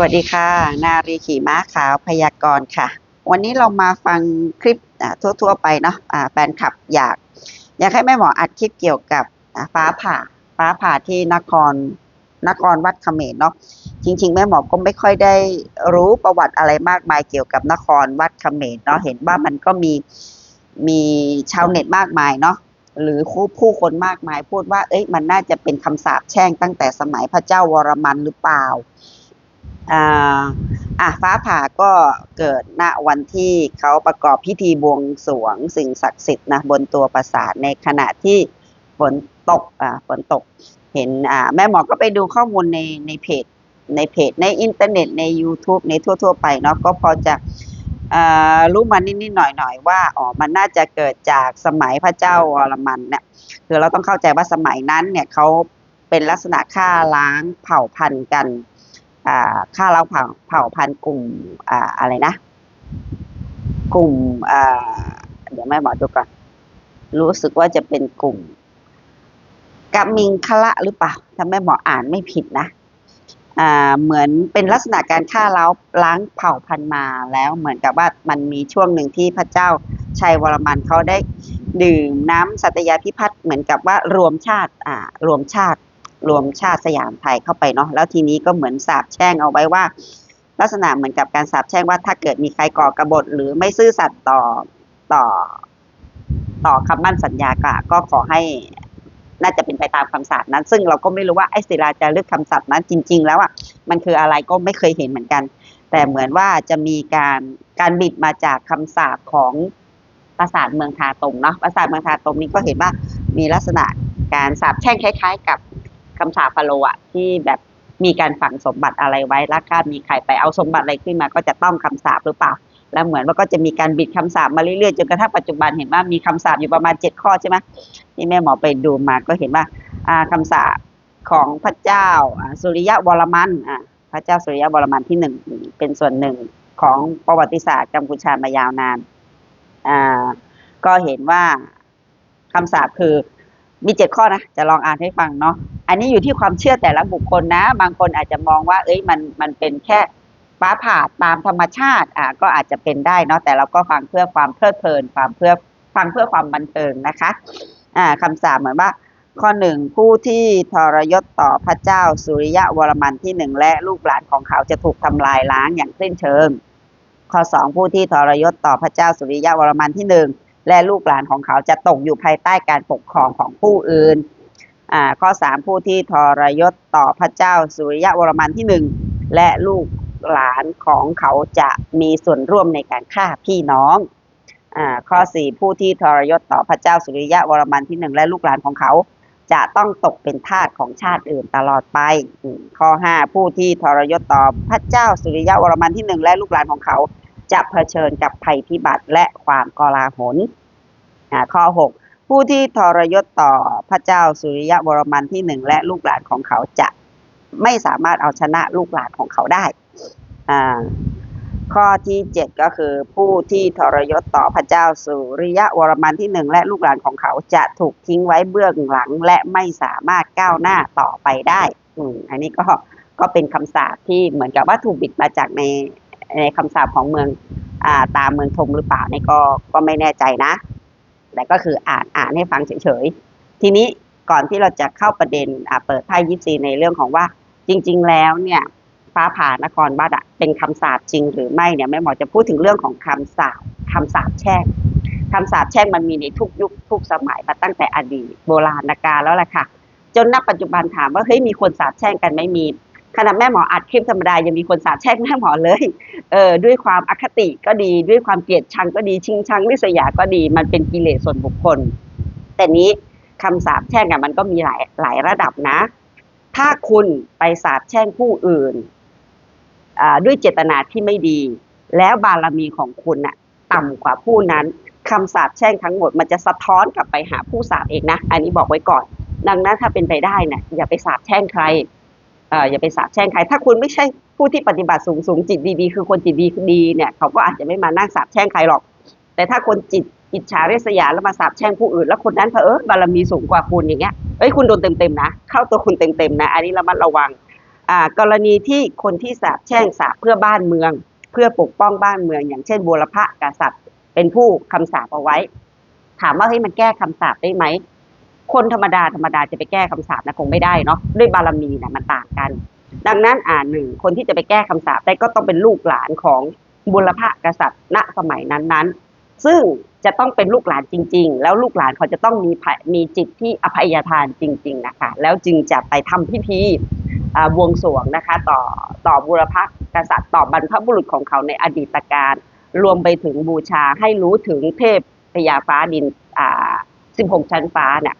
วัสดีค่ะ นารีขี่ม้าขาวพยากรณ์ค่ะ วันนี้เรามาฟังคลิปทั่ว ๆ ไปเนาะอ่าแฟนคลับอยาก อยากให้แม่หมออัดคลิปเกี่ยวกับฟ้าผ่า ฟ้าผ่าที่นครนครวัดเขมรเนาะจริง ๆ แม่หมอก็ไม่ค่อยได้รู้ประวัติอะไรมากมายเกี่ยวกับนครวัดเขมรเนาะเห็นว่ามันก็มีมีชาวเน็ตมากมายเนาะหรือผู้ผู้คนมากมายพูดว่า เอ้ยมันน่าจะเป็นคำสาปแช่งตั้งแต่สมัยพระเจ้าวรมันหรือเปล่า อ่าอะฟ้าผ่าก็เกิดณวันที่เขาประกอบพิธีบวงสรวงสิ่งศักดิ์สิทธิ์นะบนตัวปราสาทในขณะที่ฝนตกอ่าฝนตกเห็นอ่าแม่หมอก็ไปดูข้อมูลในในเพจในเพจในอินเทอร์เน็ตใน YouTube ในทั่ว ๆ ไปเนาะก็พอจะอ่ารู้มานิดๆหน่อยๆว่าอ๋อมันน่าจะเกิดจากสมัยพระเจ้าวรมันเนี่ยคือเราต้องเข้าใจว่าสมัยนั้นเนี่ยเขาเป็นลักษณะฆ่าล้างเผ่าพันธุ์กัน อ่าฆ่าล้างเผ่าเผ่าพันธุ์กลุ่มอะไรนะ กลุ่มเดี๋ยวแม่หมอดูก่อน รู้สึกว่าจะเป็นกลุ่มกามิงคละหรือเปล่าถ้าแม่หมออ่านไม่ผิดนะเหมือนเป็นลักษณะการฆ่าล้าล้างเผ่าพันธุ์มาแล้วเหมือนกับว่ามันมีช่วงหนึ่งที่พระเจ้าชัยวรมันเขาได้ดื่มน้ำสัตยาพิพัฒน์เหมือนกับว่ารวมชาติอ่ารวมชาติ รวมชาติสยามไทยเข้าไปเนาะแล้วทีนี้ก็เหมือนสาบแช่งเอาไว้ว่า ลักษณะเหมือนกับการสาบแช่งว่าถ้าเกิดมีใครก่อกบฏหรือไม่ซื่อสัตย์ต่อต่อ ต่อคำมั่นสัญญาก็ก็ขอให้น่าจะเป็นไปตามคำสาปนั้น ซึ่งเราก็ไม่รู้ว่าไอ้ศิลาจารึกคำสาปนั้นจริง ๆ แล้วอะมันคืออะไรก็ไม่เคยเห็นเหมือนกัน แต่เหมือนว่าจะมีการการบิดมาจากคำสาปของปราสาทเมืองทาตมเนาะปราสาทเมืองทาตมนี้ก็เห็นว่ามีลักษณะการสาบแช่งคล้าย ๆ กับ คำสาปฟาโรห์อะที่แบบมีการฝังสมบัติอะไรไว้แล้วถ้ามีใครไปเอาสมบัติอะไรขึ้นมา ก็จะต้องคำสาปหรือเปล่า แล้วเหมือนว่าก็จะมีการบิดคำสาปมาเรื่อยๆจนกระทั่งปัจจุบันเห็นว่ามีคำสาปอยู่ประมาณเจ็ดข้อใช่ไหมที่แม่หมอไปดูมาก็เห็นว่าคำสาปของพระเจ้าสุริยะวรมันพระเจ้าสุริยะวรมันที่หนึ่งเป็นส่วนหนึ่งของประวัติศาสตร์กัมพูชามายาวนานก็เห็นว่าคำสาปคือ มีเจ็ดข้อนะ จะลองอ่านให้ฟังเนาะ อันนี้อยู่ที่ความเชื่อแต่ละบุคคลนะ บางคนอาจจะมองว่า เอ้ย มัน มันเป็นแค่ฟ้าผ่าตามธรรมชาติ อ่า ก็อาจจะเป็นได้เนาะ แต่เราก็ฟังเพื่อความเพลิดเพลิน ความเพื่อ ฟังเพื่อความบันเทิงนะคะ อ่าคำสาปเหมือนว่า ข้อหนึ่งผู้ที่ทรยศต่อพระเจ้าสุริยะวรมันที่หนึ่งและลูกหลานของเขาจะถูกทำลายล้างอย่างสิ้นเชิง ข้อสองผู้ที่ทรยศต่อพระเจ้าสุริยะวรมันที่หนึ่ง และลูกหลานของเขาจะตกอยู่ภายใต้การปกครองของผู้อื่นข้อสามผู้ที่ทรยศต่อพระเจ้าสุริยะวรมันที่หนึ่งและลูกหลานของเขาจะมีส่วนร่วมในการฆ่าพี่น้องอข้อสี่ผู้ที่ทรยศต่อพระเจ้าสุริยะวรมันที่หนึ่งและลูกหลานของเขาจะต้องตกเป็นทาสของชาติอื่นตลอดไป ข้อห้าผู้ที่ทรยศต่อพระเจ้าสุริยะวรมันที่หนึ่งและลูกหลานของเขา จะเผชิญกับภัยพิบัติและความกลาหลอ่าข้อหกผู้ที่ทรยศต่อพระเจ้าสุริยะวรมันที่หนึ่งและลูกหลานของเขาจะไม่สามารถเอาชนะลูกหลานของเขาได้ ข้อที่เจ็ดก็คือผู้ที่ทรยศต่อพระเจ้าสุริยะวรมันที่หนึ่งและลูกหลานของเขาจะถูกทิ้งไว้เบื้องหลังและไม่สามารถก้าวหน้าต่อไปได้อือันนี้ก็ก็เป็นคำสาปที่เหมือนกับว่าถูกบิดมาจากใน ในคำสาปของเมืองอ่าตามเมืองทมหรือเปล่านี่ก็ก็ไม่แน่ใจนะ แต่ก็คืออ่านอ่านให้ฟังเฉยๆ ทีนี้ก่อนที่เราจะเข้าประเด็นอ่าเปิดไพ่ยิปซีในเรื่องของว่าจริง ๆ แล้วเนี่ยฟ้าผ่านครบัดอะเป็นคำสาปจริงหรือไม่เนี่ยแม่หมอจะพูดถึงเรื่องของคำสาปคำสาปแช่งคำสาปแช่งมันมีในทุกยุคทุกสมัยมาตั้งแต่อดีตโบราณกาลแล้วแหละค่ะ จนณปัจจุบันถามว่าเฮ้ยมีคนสาปแช่งกันไหม่มี ขณะแม่หมออัดคลิปธรรมดายังมีคนสาปแช่งแม่หมอเลย เออด้วยความอคติก็ดีด้วยความเกลียดชังก็ดีชิงชังริษยาก็ดี มันเป็นกิเลสส่วนบุคคล แต่นี้คำสาปแช่งอะมันก็มีหลายหลายระดับนะ ถ้าคุณไปสาปแช่งผู้อื่นด้วยเจตนาที่ไม่ดี แล้วบารมีของคุณน่ะต่ำกว่าผู้นั้นคำสาปแช่งทั้งหมดมันจะสะท้อนกลับไปหาผู้สาปเองนะ อันนี้บอกไว้ก่อน ดังนั้นถ้าเป็นไปได้นี่ยอย่าไปสาปแช่งใคร อย่าไปสาปแช่งใคร ถ้าคุณไม่ใช่ผู้ที่ปฏิบัติสูงสูงจิตดีๆ คือคนจิตดีดีเนี่ยเขาก็อาจจะไม่มานั่งสาปแช่งใครหรอก แต่ถ้าคนจิตอิจฉาริษยาแล้วมาสาปแช่งผู้อื่น แล้วคนนั้นเผอิญบารมีสูงกว่าคุณอย่างเงี้ยเอ้ยคุณโดนเต็มๆนะ เข้าตัวคุณเต็มๆนะ อันนี้ระมัดระวังอ่ากรณีที่คนที่สาบแช่งสาบเพื่อบ้านเมือง เพื่อปกป้องบ้านเมือง อย่างเช่นบูรพกษัตริย์ เป็นผู้คำสาปเอาไว้ ถามว่าเฮ้ยมันแก้คำสาปได้ไหม คนธรรมดาธรรมดาจะไปแก้คำสาปนะคงไม่ได้เนาะด้วยบารมีนะมันต่างกัน ดังนั้นอ่าหนึ่งคนที่จะไปแก้คำสาปได้ก็ต้องเป็นลูกหลานของบุรพกษัตริย์ณสมัยนั้นๆ ซึ่งจะต้องเป็นลูกหลานจริง ๆ แล้วลูกหลานเขาจะต้องมีภะมีจิตที่อภัยทานจริง ๆนะคะ แล้วจึงจะไปทำพิธีบวงสรวงนะคะ ต่อต่อบุรพกษัตริย์ต่อบรรพบุรุษของเขาในอดีตการ รวมไปถึงบูชาให้รู้ถึงเทพพยาฟ้าดินอ่า16 ชั้นฟ้าเนี่ย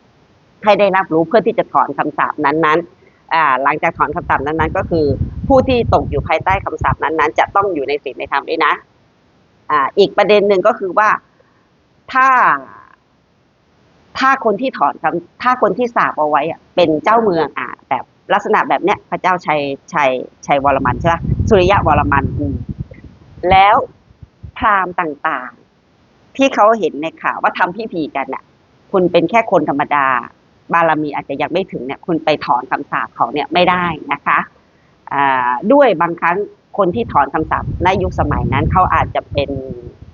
ให้ได้รับรู้เพื่อที่จะถอนคำสาปนั้นๆหลังจากถอนคำสาปนั้นๆ ก็คือ ผู้ที่ตกอยู่ภายใต้คำสาปนั้นๆ จะต้องอยู่ในศีลในธรรมด้วยนะอ่าอีกประเด็นหนึ่งก็คือว่าถ้า ถ้าคนที่ถอนคำถ้าคนที่สาปเอาไว้อะเป็นเจ้าเมืองอ่าแบบลักษณะแบบเนี้ยพระเจ้าชัยชัยชัยวรมันใช่ไหมสุริยะวรมันอืแล้วพราหมณ์ต่าง ๆ ที่เขาเห็นในข่าวว่าทำพิธีกันน่ะ คุณเป็นแค่คนธรรมดา บารมีอาจจะยังไม่ถึงเนี่ยคุณไปถอนคำสาปเขาเนี่ยไม่ได้นะคะด้วยบางครั้งคนที่ถอนคำสาปในยุคสมัยนั้นเขาอาจจะเป็น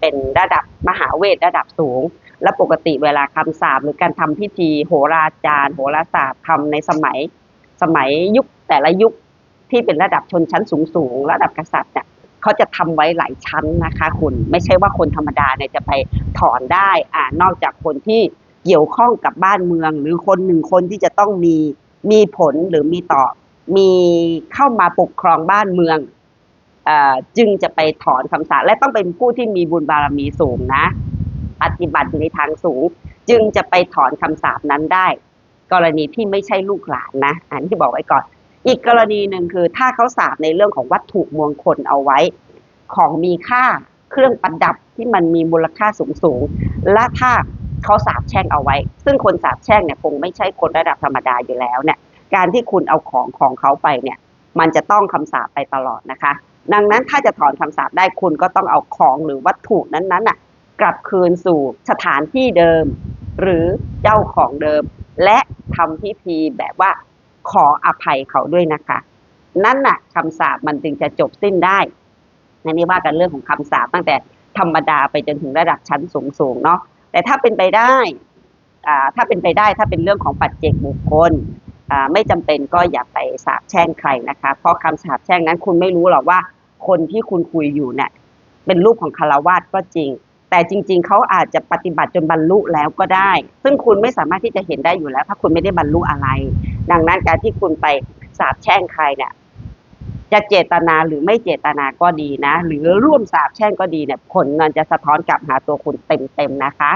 เป็นระดับมหาเวทระดับสูง และปกติเวลาคำสาปหรือการทำพิธีโหราจารย์โหราศาสตร์ทำในสมัยสมัยยุคแต่ละยุคที่เป็นระดับชนชั้นสูงสูงระดับกษัตริย์เนี่ยเขาจะทำไว้หลายชั้นนะคะ คุณไม่ใช่ว่าคนธรรมดาเนี่ยจะไปถอนได้อ่านอกจากคนที่ เกี่ยวข้องกับบ้านเมือง หรือคนหนึ่งคนที่จะต้องมีมีผลหรือมีต่อมีเข้ามาปกครองบ้านเมืองอจึงจะไปถอนคำสาปและต้องเป็นผู้ที่มีบุญบารมีสูงนะ ปฏิบัติอยู่ในทางสูง จึงจะไปถอนคำสาปนั้นได้ กรณีที่ไม่ใช่ลูกหลานนะ อันที่บอกไว้ก่อน อีกกรณีหนึ่งคือถ้าเขาสาปในเรื่องของวัตถุมงคลเอาไว้ ของมีค่าเครื่องประดับที่มันมีมูลค่าสูงสูงและถ้า เขาสาปแช่งเอาไว้ ซึ่งคนสาปแช่งเนี่ยคงไม่ใช่คนระดับธรรมดาอยู่แล้วเนี่ย การที่คุณเอาของของเขาไปเนี่ย มันจะต้องคำสาปไปตลอดนะคะ ดังนั้นถ้าจะถอนคำสาปได้คุณก็ต้องเอาของหรือวัตถุนั้นๆน่ะกลับคืนสู่สถานที่เดิม หรือเจ้าของเดิม และทำพิธีแบบว่าขออภัยเขาด้วยนะคะ นั่นน่ะคำสาปมันจึงจะจบสิ้นได้ในนี้ว่ากันเรื่องของคำสาปตั้งแต่ธรรมดาไปจนถึงระดับชั้นสูงๆเนาะ แต่ถ้าเป็นไปได้ถ้าเป็นไปได้ถ้าเป็นเรื่องของปัจเจกบุคคลไม่จำเป็นก็อย่าไปสาบแช่งใครนะคะ เพราะคำสาบแช่งนั้นคุณไม่รู้หรอกว่าคนที่คุณคุยอยู่เนี่ยเป็นรูปของคารวาสก็จริง แต่จริง ๆ เขาอาจจะปฏิบัติจนบรรลุแล้วก็ได้ ซึ่งคุณไม่สามารถที่จะเห็นได้อยู่แล้ว ถ้าคุณไม่ได้บรรลุอะไร ดังนั้นการที่คุณไปสาบแช่งใครเนี่ย จะเจตนาหรือไม่เจตนาก็ดีนะ หรือร่วมสาบแช่งก็ดีเนี่ยผลมันจะสะท้อนกลับหาตัวคุณเต็มๆนะคะ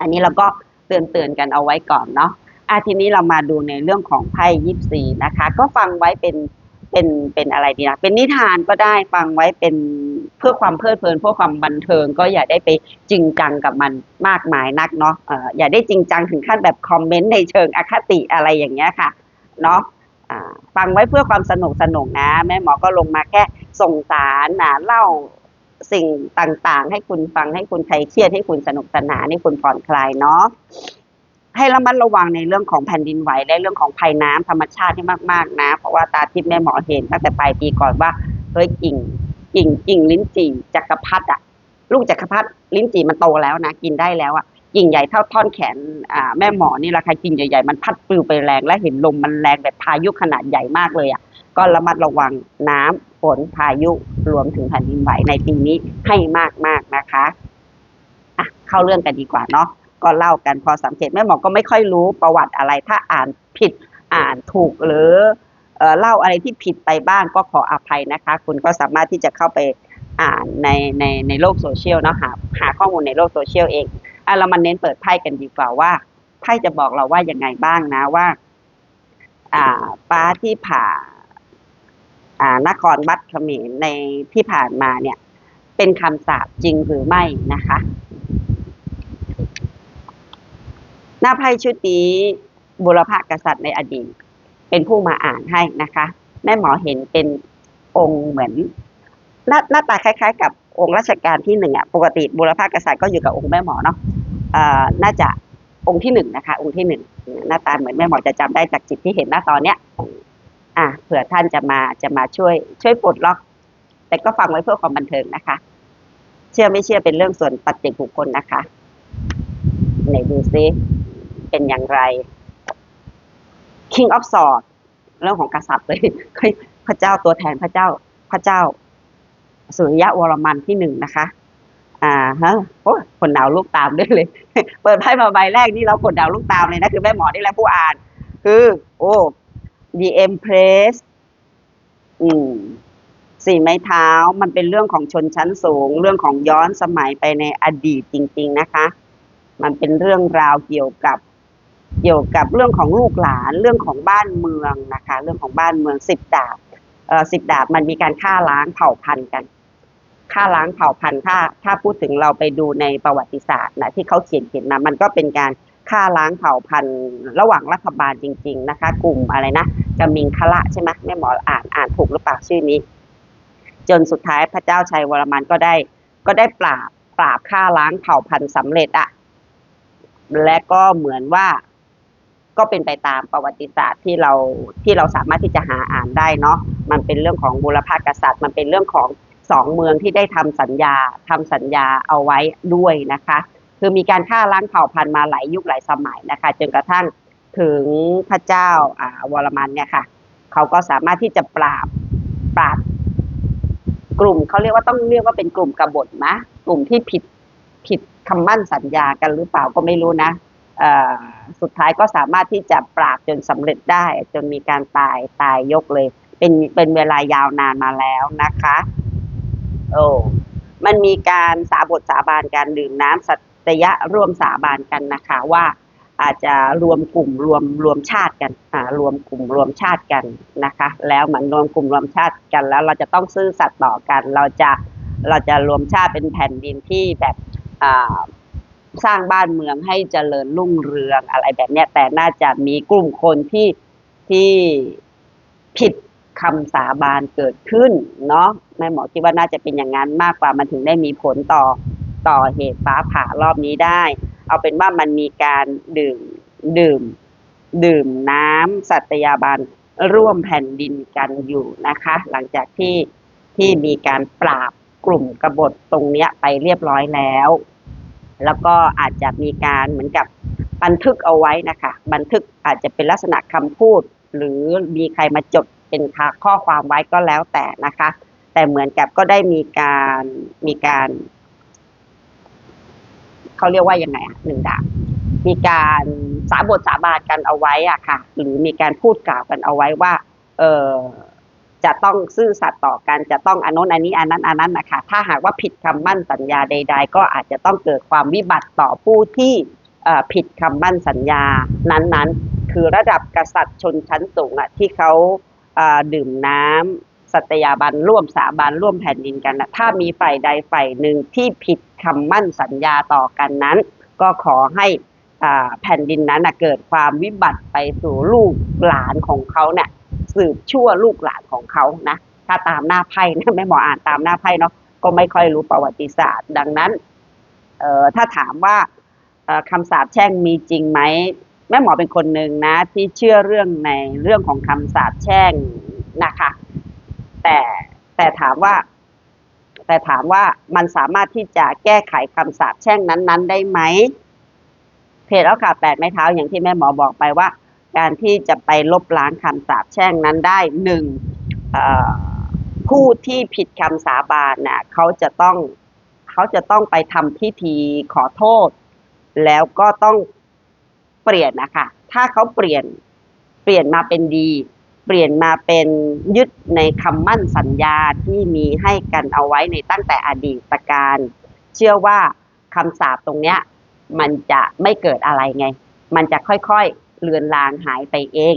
อันนี้เราก็เตือนเตือนๆกันเอาไว้ก่อนเนาะอาทีนี้เรามาดูในเรื่องของไพ่ยิปซีนะคะ ก็ฟังไว้เป็นเป็นเป็นอะไรดีนะเป็นนิทานก็ได้ฟังไว้เป็นเพื่อความเพลิดเพลินเพื่อความบันเทิง ก็อย่าได้ไปจริงจังกับมันมากมายนักเนาะอออย่าได้จริงจังถึงขั้นแบบคอมเมนต์ในเชิงอคติอะไรอย่างเงี้ยค่ะเนาะ ฟังไว้เพื่อความสนุกสนุกนะ แม่หมอก็ลงมาแค่ส่งสารนะเล่าสิ่งต่างๆ ให้คุณฟังให้คุณใครเครียดให้คุณสนุกสนานให้คุณผ่อนคลายเนาะให้ระมัดระวังในเรื่องของแผ่นดินไหวและเรื่องของภัยน้ำธรรมชาติที่มากๆนะ เพราะว่าตาทิพย์แม่หมอเห็นตั้งแต่ปลายปีก่อนว่าเฮ้ยกิ่งกิ่งกิ่งลิ้นจี่จักรพรรดิอะลูกจักรพรรดิลิ้นจี่มันโตแล้วนะกินได้แล้วอะ กิ่งใหญ่เท่าท่อนแขนอ่าแม่หมอนี่ราคากิ่งใหญ่ๆมันพัดปลิวไปแรงและเห็นลมมันแรงแบบพายุขนาดใหญ่มากเลยอะก็ระมัดระวังน้ำฝนพายุรวมถึงแผ่นดินไหวในปีนี้ให้มากๆนะคะอะเข้าเรื่องกันดีกว่าเนาะก็เล่ากันพอสังเกตแม่หมอก็ไม่ค่อยรู้ประวัติอะไรถ้าอ่านผิดอ่านถูกหรือเอ่อเล่าอะไรที่ผิดไปบ้างก็ขออภัยนะคะ คุณก็สามารถที่จะเข้าไปอ่านในในในโลกโซเชียลเนาะหาหาข้อมูลในโลกโซเชียลเอง อะเรามาเน้นเปิดไพ่กันดีกว่าว่าไพ่จะบอกเราว่ายังไงบ้างนะว่า อ่าฟ้าที่ผ่า อ่านครวัดเขมรในที่ผ่านมาเนี่ย เป็นคำสาปจริงหรือไม่นะคะ หน้าไพ่ชุดนี้บุรพกษัตริย์ในอดีต เป็นผู้มาอ่านให้นะคะ แม่หมอเห็นเป็นองค์เหมือนหน้าหน้าตาคล้าย ๆ กับองค์รัชกาลที่หนึ่งอะปกติบุรพกษัตริย์ก็อยู่กับองค์แม่หมอเนาะเอ่อ น่าจะองค์ที่หนึ่งนะคะ องค์ที่หนึ่งหน้าตาเหมือนแม่หมอจะจำได้จากจิตที่เห็นหน้าตอนเนี้ยอะเผื่อท่านจะมาจะมาช่วย ช่วยปลดล็อก แต่ก็ฟังไว้เพื่อความบันเทิงนะคะ เชื่อไม่เชื่อเป็นเรื่องส่วนปัจเจกบุคคลนะคะไหนดูซิเป็นอย่างไร King of Swords เรื่องของกษัตริย์เลยเฮ้ยพระเจ้าตัวแทนพระเจ้า พระเจ้า สุริยะวรมันที่หนึ่งนะคะ อ่าฮะโอ้ยคนดาวลูกตามด้วยเลย เปิดไพ่มาใบแรกนี่เรากดดาวลูกตามเลยนะ คือแม่หมอนี่แหละผู้อ่าน คือ โอ้ The Empress อืมสี่ไม้เท้ามันเป็นเรื่องของชนชั้นสูง เรื่องของย้อนสมัยไปในอดีตจริง ๆนะคะ มันเป็นเรื่องราวเกี่ยวกับเกี่ยวกับเรื่องของลูกหลานเรื่องของบ้านเมืองนะคะ เรื่องของบ้านเมืองสิบดาบเอ่อสิบดาบมันมีการฆ่าล้างเผ่าพันธุ์กัน ฆ่าล้างเผ่าพันธุ์ถ้าถ้าพูดถึงเราไปดูในประวัติศาสตร์นะที่เขาเขียนเขียนมามันก็เป็นการฆ่าล้างเผ่าพันธุ์ระหว่างรัฐบาลจริง ๆนะคะ กลุ่มอะไรนะกามิงคละใช่ไหมแม่หมออ่านอ่านถูกหรือเปล่าชื่อนี้ จนสุดท้ายพระเจ้าชัยวรมันก็ได้ ก็ได้ปราบปราบฆ่าล้างเผ่าพันธุ์สำเร็จอะและก็เหมือนว่าก็เป็นไปตามประวัติศาสตร์ที่เราที่เราสามารถที่จะหาอ่านได้เนาะมันเป็นเรื่องของบุรพากษัตริย์ มันเป็นเรื่องของ สองเมืองที่ได้ทำสัญญาทำสัญญาเอาไว้ด้วยนะคะ คือมีการฆ่าล้างเผ่าพันธุ์มาหลายยุคหลายสมัยนะคะจนกระทั่งถึงพระเจ้าอ่าวรมันเนี่ยค่ะเขาก็สามารถที่จะปราบปราบกลุ่มเขาเรียกว่าต้องเรียกว่าเป็นกลุ่มกบฏนะกลุ่มที่ผิดผิดคำมั่นสัญญากันหรือเปล่าก็ไม่รู้นะสุดท้ายก็สามารถที่จะปราบจนสำเร็จได้ จนมีการตายตายยกเลย เป็นเป็นเวลายาวนานมาแล้วนะคะ โอ้มันมีการสาบทสาบานการดื่มน้ำสัตยะร่วมสาบานกันนะคะว่าอาจจะรวมกลุ่มรวมรวมชาติกันอ่ารวมกลุ่มรวมชาติกันนะคะ แล้วเหมือนรวมกลุ่มรวมชาติกัน แล้วเราจะต้องซื่อสัตย์ต่อกัน เราจะเราจะรวมชาติเป็นแผ่นดินที่แบบอ่าสร้างบ้านเมืองให้เจริญรุ่งเรืองอะไรแบบเนี้ยแต่น่าจะมีกลุ่มคนที่ที่ผิด คำสาบานเกิดขึ้นเนาะแม่หมอคิดว่าน่าจะเป็นอย่างนั้นมากกว่ามันถึงได้มีผลต่อต่อเหตุฟ้าผ่ารอบนี้ได้ เอาเป็นว่ามันมีการดื่มดื่ม ดื่มน้ำสัตยาบันร่วมแผ่นดินกันอยู่นะคะ หลังจากที่ที่มีการปราบกลุ่มกบฏตรงเนี้ยไปเรียบร้อยแล้ว แล้วก็อาจจะมีการเหมือนกับบันทึกเอาไว้นะคะ บันทึกอาจจะเป็นลักษณะคำพูด หรือมีใครมาจด เป็นข้อความไว้ก็แล้วแต่นะคะ แต่เหมือนกับก็ได้มีการมีการเขาเรียกว่ายังไงอะหนึ่งดาบมีการสาบทสาบานกันเอาไว้อะค่ะ หรือมีการพูดกล่าวกันเอาไว้ว่า เออจะต้องซื่อสัตย์ต่อกันจะต้องอนนนอันนี้อันนั้นอันนั้นนะคะถ้าหากว่าผิดคำมั่นสัญญาใด ๆ ก็อาจจะต้องเกิดความวิบัติต่อผู้ที่ผิดคำมั่นสัญญานั้นๆ คือระดับกษัตริย์ชนชั้นสูงอะที่เขา ดื่มน้ำสัตยาบันร่วมสาบานร่วมแผ่นดินกันนะถ้ามีฝ่ายใดฝ่ายหนึ่งที่ผิดคำมั่นสัญญาต่อกันนั้น ก็ขอให้แผ่นดินนั้นนะเกิดความวิบัติไปสู่ลูกหลานของเขาเนี่ยสืบชั่วลูกหลานของเขานะถ้าตามหน้าไพ่นะแม่หมออ่านตามหน้าไพ่เนาะก็ไม่ค่อยรู้ประวัติศาสตร์ ดังนั้นถ้าถามว่าคำสาปแช่งมีจริงไหม แม่หมอเป็นคนหนึ่งนะ ที่เชื่อเรื่องในเรื่องของคำสาปแช่งนะคะ แต่แต่ถามว่า แต่ถามว่ามันสามารถที่จะแก้ไขคำสาปแช่งนั้น ๆ ได้ไหมเพจแล้วค่ะแปดไม้เท้าอย่างที่แม่หมอบอกไปว่า การที่จะไปลบล้างคำสาปแช่งนั้นได้หนึ่งผู้ที่ผิดคำสาบานน่ะเขาจะต้องเขาจะต้องไปทำพิธีขอโทษ แล้วก็ต้อง เปลี่ยนนะคะถ้าเขาเปลี่ยนเปลี่ยนมาเป็นดี เปลี่ยนมาเป็นยึดในคำมั่นสัญญาที่มีให้กันเอาไว้ในตั้งแต่อดีตการ เชื่อว่าคำสาปตรงเนี้ยมันจะไม่เกิดอะไรไง มันจะค่อยๆเลือนลางหายไปเอง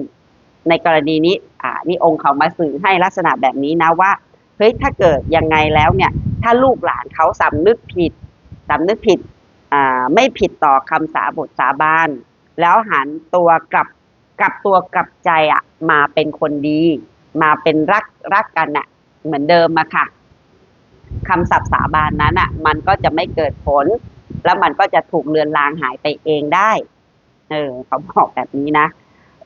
ในกรณีนี้อ่านี่องค์เขามาสื่อให้ลักษณะแบบนี้นะว่าเฮ้ยถ้าเกิดยังไงแล้วเนี่ย ถ้าลูกหลานเขาสำนึกผิดสำนึกผิดอ่าไม่ผิดต่อคำสาบทสาบาน แล้วหันตัวกลับกลับตัวกลับใจอะมาเป็นคนดี มาเป็นรักรักกันอะเหมือนเดิมอะค่ะคำสับสาบานนั้นอะมันก็จะไม่เกิดผล แล้วมันก็จะถูกเลือนลางหายไปเองได้ เออเขาบอกแบบนี้นะ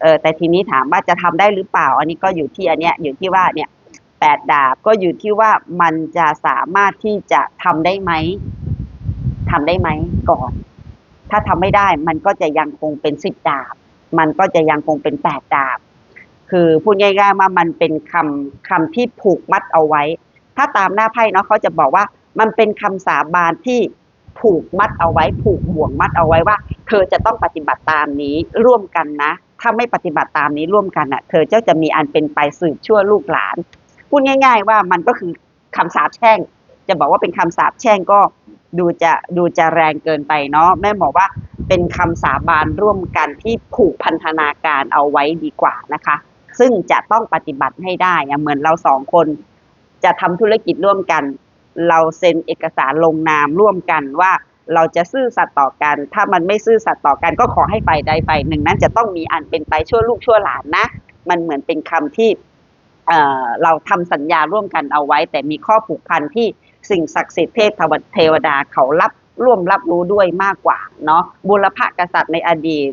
เออแต่ทีนี้ถามว่าจะทำได้หรือเปล่า อันนี้ก็อยู่ที่อันเนี้ยอยู่ที่ว่าเนี่ยแปดดาบก็อยู่ที่ว่ามันจะสามารถที่จะทำได้ไหมทำได้ไหมก่อน ถ้าทำไม่ได้มันก็จะยังคงเป็นสิบดาบ มันก็จะยังคงเป็นแปดดาบ คือพูดง่ายๆว่ามันเป็นคำคำที่ผูกมัดเอาไว้ ถ้าตามหน้าไพ่เนาะเขาจะบอกว่ามันเป็นคำสาบานที่ผูกมัดเอาไว้ ผูกบ่วงมัดเอาไว้ว่า เธอจะต้องปฏิบัติตามนี้ร่วมกันนะ ถ้าไม่ปฏิบัติตามนี้ร่วมกันอะ เธอเจ้าจะมีอันเป็นไปสืบชั่วลูกหลาน พูดง่าย ๆ ว่ามันก็คือคำสาปแช่ง จะบอกว่าเป็นคำสาปแช่งก็ ดูจะดูจะแรงเกินไปเนาะแม่บอกว่าเป็นคำสาบานร่วมกันที่ผูกพันธนาการเอาไว้ดีกว่านะคะ ซึ่งจะต้องปฏิบัติให้ได้เหมือนเราสองคน จะทำธุรกิจร่วมกัน เราเซ็นเอกสารลงนามร่วมกันว่าเราจะซื่อสัตย์ต่อกัน ถ้ามันไม่ซื่อสัตย์ต่อกันก็ขอให้ฝ่ายใดฝ่ายหนึ่งนั้นจะต้องมีอันเป็นไปชั่วลูกชั่วหลานนะ มันเหมือนเป็นคำที่เเราทำสัญญาร่วมกันเอาไว้ แต่มีข้อผูกพันที่ สิ่งศักดิ์สิทธิ์เทพเทวดาเขารับร่วมรับรู้ด้วยมากกว่าเนาะบุรพกษัตริย์ในอดีต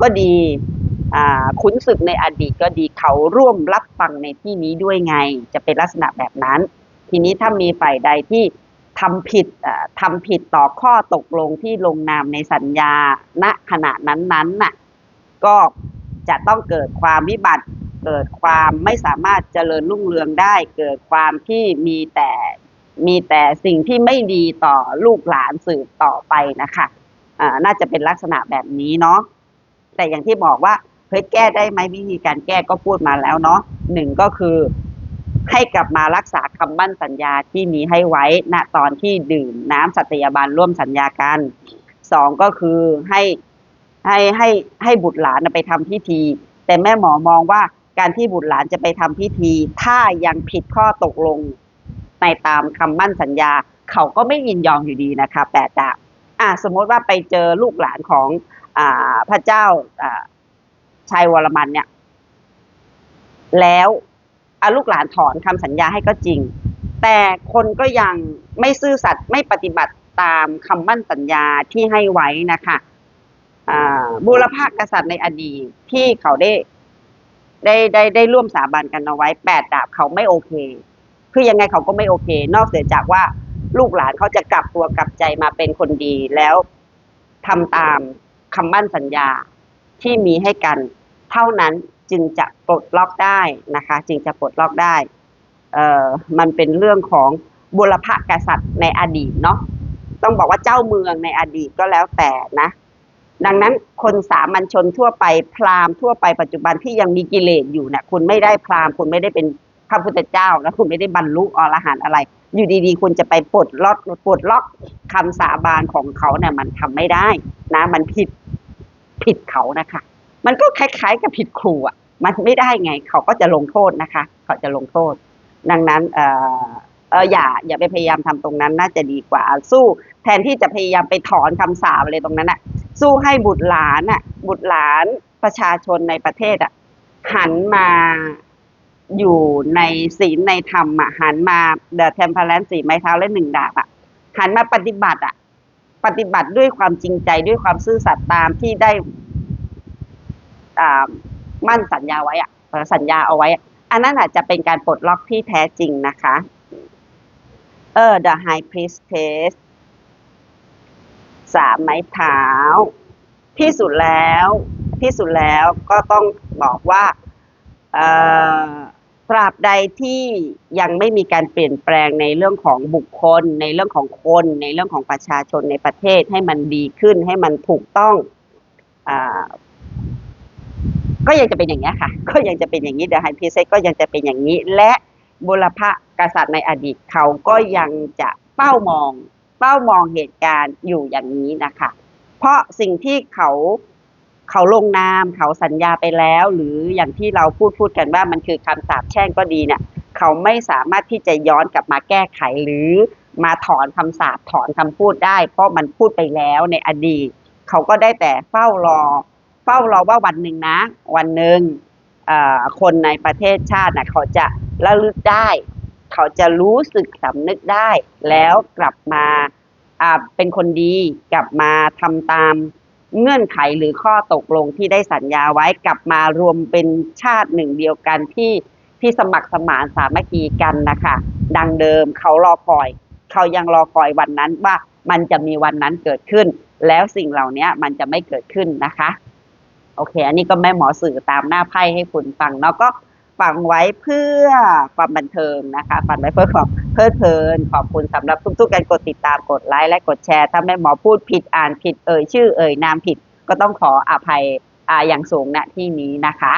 ก็ดีขุนศึกในอดีตก็ดีเขาร่วมรับฟังในที่นี้ด้วยไง จะเป็นลักษณะแบบนั้น ทีนี้ถ้ามีฝ่ายใดที่ทำผิดทำผิดต่อข้อตกลงที่ลงนามในสัญญาณขณะนั้นๆน่ะก็จะต้องเกิดความวิบัติ เกิดความไม่สามารถเจริญรุ่งเรืองได้ เกิดความที่มีแต่ มีแต่สิ่งที่ไม่ดีต่อลูกหลานสืบต่อไปนะคะอ่าน่าจะเป็นลักษณะแบบนี้เนาะแต่อย่างที่บอกว่าเฮ้ยแก้ได้ไหมวิธีการแก้ก็พูดมาแล้วเนาะหนึ่งก็คือให้กลับมารักษาคำมั่นสัญญาที่มีให้ไว้ณตอนที่ดื่มน้ำสัตยาบันร่วมสัญญากันสองก็คือให้ให้ให้ให้บุตรหลานไปทำพิธี แต่แม่หมอมองว่าการที่บุตรหลานจะไปทำพิธี ถ้ายังผิดข้อตกลง ในตามคำมั่นสัญญา เขาก็ไม่ยินยอมอยู่ดีนะคะแปดดาบอ่าสมมติว่าไปเจอลูกหลานของอ่าพระเจ้าอ่าชัยวรมันเนี่ย แล้วอาลูกหลานถอนคำสัญญาให้ก็จริง แต่คนก็ยังไม่ซื่อสัตย์ไม่ปฏิบัติตามคำมั่นสัญญาที่ให้ไว้นะคะบูรพากษัตริย์ในอดีตที่เขาได้ได้ได้ได้ร่วมสาบานกันเอาไว้แปดดาบเขาไม่โอเค คือยังไงเขาก็ไม่โอเค นอกเสียจากว่าลูกหลานเขาจะกลับตัวกลับใจมาเป็นคนดีแล้วทำตามคำมั่นสัญญาที่มีให้กัน เท่านั้นจึงจะปลดล็อกได้นะคะ จึงจะปลดล็อกได้เอ่อมันเป็นเรื่องของบุรพกษัตริย์ในอดีตเนาะต้องบอกว่าเจ้าเมืองในอดีตก็แล้วแต่นะ ดังนั้นคนสามัญชนทั่วไปพราหมณ์ทั่วไปปัจจุบันที่ยังมีกิเลสอยู่เนี่ยคุณไม่ได้พราหมณ์คุณไม่ได้เป็น พระพุทธเจ้าแล้วคุณไม่ได้บรรลุอรหันต์อะไร อยู่ดีๆ คุณจะไปปลดล็อกปลดล็อกคำสาบานของเขาเนี่ยมันทำไม่ได้นะ มันผิดผิดเขานะคะ มันก็คล้ายๆ กับผิดครูอะมันไม่ได้ไง เขาก็จะลงโทษนะคะ เขาจะลงโทษ ดังนั้นเออเอออย่า อย่าไปพยายามทำตรงนั้นน่าจะดีกว่า สู้ แทนที่จะพยายามไปถอนคำสาปอะไรตรงนั้นอะ สู้ให้บุตรหลานอะ บุตรหลานประชาชนในประเทศอะหันมา อยู่ในศีลในธรรมอะหันมาเดอะเทมเพลนสีไม้เท้าและหนึ่งดาบอะหันมาปฏิบัติอะ ปฏิบัติด้วยความจริงใจด้วยความซื่อสัตย์ตามที่ได้อ่ามั่นสัญญาไว้อะเอ่อสัญญาเอาไว้อันนั้นอาจจะเป็นการปลดล็อกที่แท้จริงนะคะ เออ the high priestess สามไม้เท้า ที่สุดแล้ว ที่สุดแล้วก็ต้องบอกว่า เออ ตราบใดที่ยังไม่มีการเปลี่ยนแปลงในเรื่องของบุคคล ในเรื่องของคน ในเรื่องของประชาชนในประเทศให้มันดีขึ้นให้มันถูกต้องอก็ยังจะเป็นอย่างนี้ค่ะ ก็ยังจะเป็นอย่างนี้เดอะไฮพีเซก็ยังจะเป็นอย่างนี้ และบุรพกษัตริย์ในอดีตเขาก็ยังจะเป้ามอง เป้ามองเหตุการณ์อยู่อย่างนี้นะคะ เพราะสิ่งที่เขา เขาลงนามเขาสัญญาไปแล้ว หรืออย่างที่เราพูดพูดกันว่ามันคือคำสาปแช่งก็ดีเนี่ย เขาไม่สามารถที่จะย้อนกลับมาแก้ไขหรือมาถอนคำสาปถอนคำพูดได้ เพราะมันพูดไปแล้วในอดีต เขาก็ได้แต่เฝ้ารอ เฝ้ารอว่าวันหนึ่งนะ วันหนึ่งคนในประเทศชาตินะเขาจะระลึกได้ เขาจะรู้สึกสำนึกได้ แล้วกลับมาเป็นคนดีกลับมาทำตาม เงื่อนไขหรือข้อตกลงที่ได้สัญญาไว้กลับมารวมเป็นชาติหนึ่งเดียวกันที่ที่สมัครสมานสามัคคีกันนะคะดังเดิมเขารอคอย เขายังรอคอยวันนั้นว่ามันจะมีวันนั้นเกิดขึ้น แล้วสิ่งเหล่านี้มันจะไม่เกิดขึ้นนะคะ โอเค อันนี้ก็แม่หมอสื่อตามหน้าไพ่ให้คุณฟังเนาะก็ ฟังไว้เพื่อความบันเทิงนะคะฟังไว้เพื่อความเพลิดเพลิน ขอบคุณสำหรับทุกๆการกดติดตามกดไลค์และกดแชร์ถ้าแม่หมอพูดผิดอ่านผิดเอ่ยชื่อเอ่ยนามผิด ก็ต้องขออภัยอ่าอย่างสูงณที่นี้นะคะ